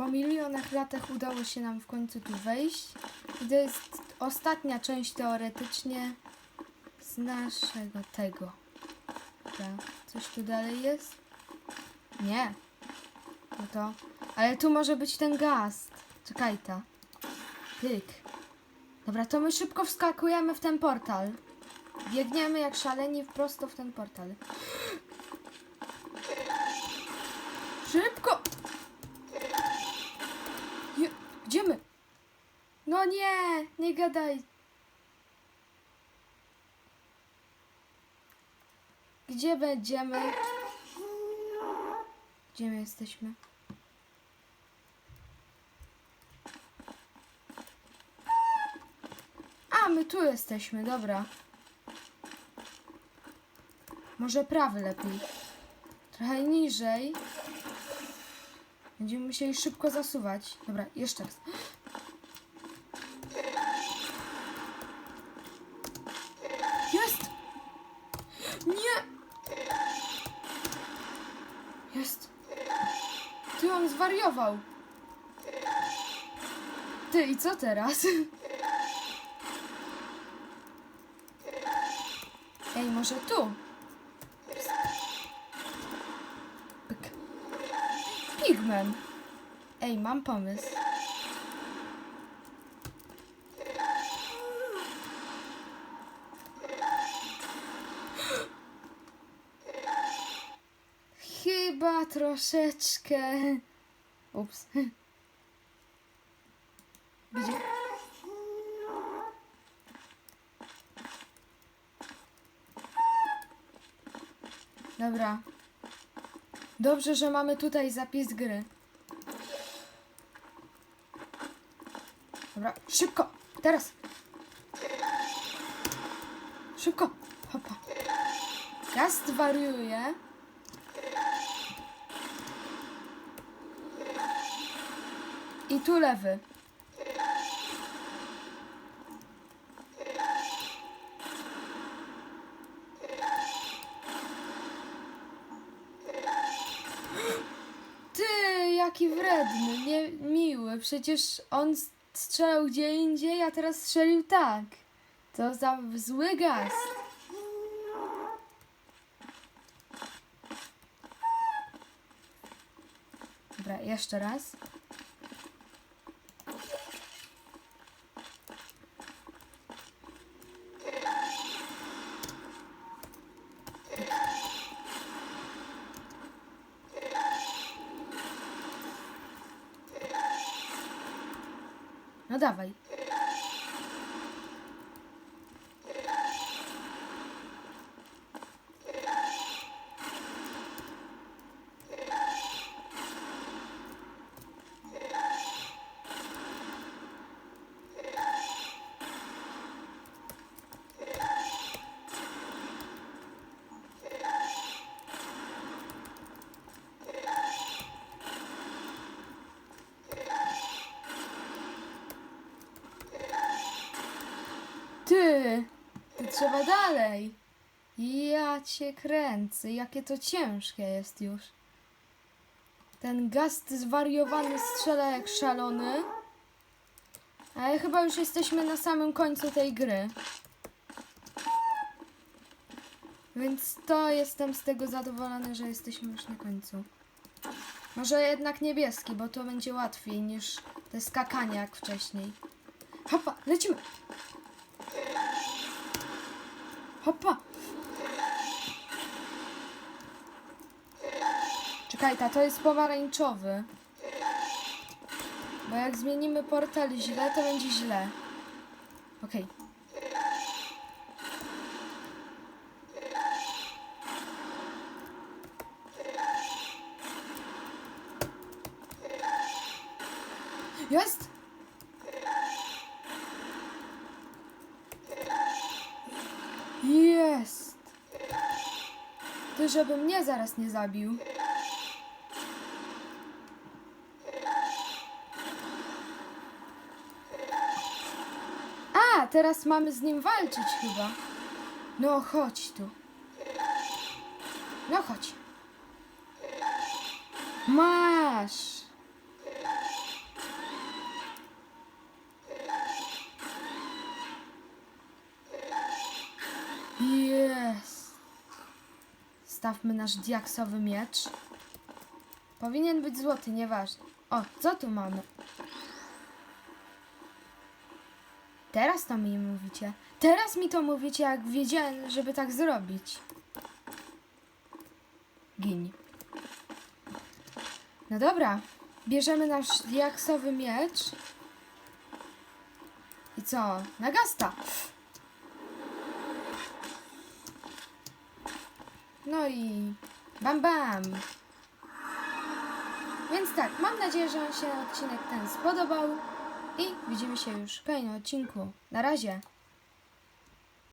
Po milionach latach udało się nam w końcu tu wejść. I to jest ostatnia część teoretycznie z naszego tego. Coś tu dalej jest? Nie. No to. Ale tu może być ten gaz. Czekaj ta. Tyk. Dobra, to my szybko wskakujemy w ten portal. Biegniemy jak szaleni prosto w ten portal. Szybko! Gdzie my? No nie, nie gadaj. Gdzie będziemy? Gdzie my jesteśmy? A, my tu jesteśmy, dobra. Może prawy lepiej. Trochę niżej. Będziemy musieli szybko zasuwać. Dobra, jeszcze raz. Jest! Nie! Jest! Ty, on zwariował! Ty, i co teraz? Ej, może tu? Pigman. Ej, mam pomysł. Chyba troszeczkę. Ups. Gdzie? Dobra. Dobrze, że mamy tutaj zapis gry. Dobra, szybko! Teraz! Szybko! Hopa. Gast wariuje. I tu lewy. Ty, jaki wredny, nie miły. Przecież on strzelał gdzie indziej, a teraz strzelił tak. To za zły gaz. Dobra, jeszcze raz. No dawaj. Ty, trzeba dalej. Ja cię kręcę, jakie to ciężkie jest już. Ten gast zwariowany strzela jak szalony. Ale chyba już jesteśmy na samym końcu tej gry. Więc to jestem z tego zadowolony, że jesteśmy już na końcu. Może jednak niebieski, bo to będzie łatwiej niż te skakanie jak wcześniej. Hopa, lecimy! Hopa! Czekaj, ta to jest pomarańczowy. Bo jak zmienimy portal źle, to będzie źle. Okej. Jest! Jest! Ty, żeby mnie zaraz nie zabił. A, teraz mamy z nim walczyć chyba. No, chodź tu. No, chodź. Masz. Postawmy nasz diaksowy miecz. Powinien być złoty, nieważne. O, co tu mamy? Teraz to mi mówicie. Teraz mi to mówicie, jak wiedziałem, żeby tak zrobić. Gin. No dobra, bierzemy nasz diaksowy miecz. I co? Na No i bam bam. Więc tak, mam nadzieję, że Wam się odcinek ten spodobał i widzimy się już w kolejnym odcinku. Na razie.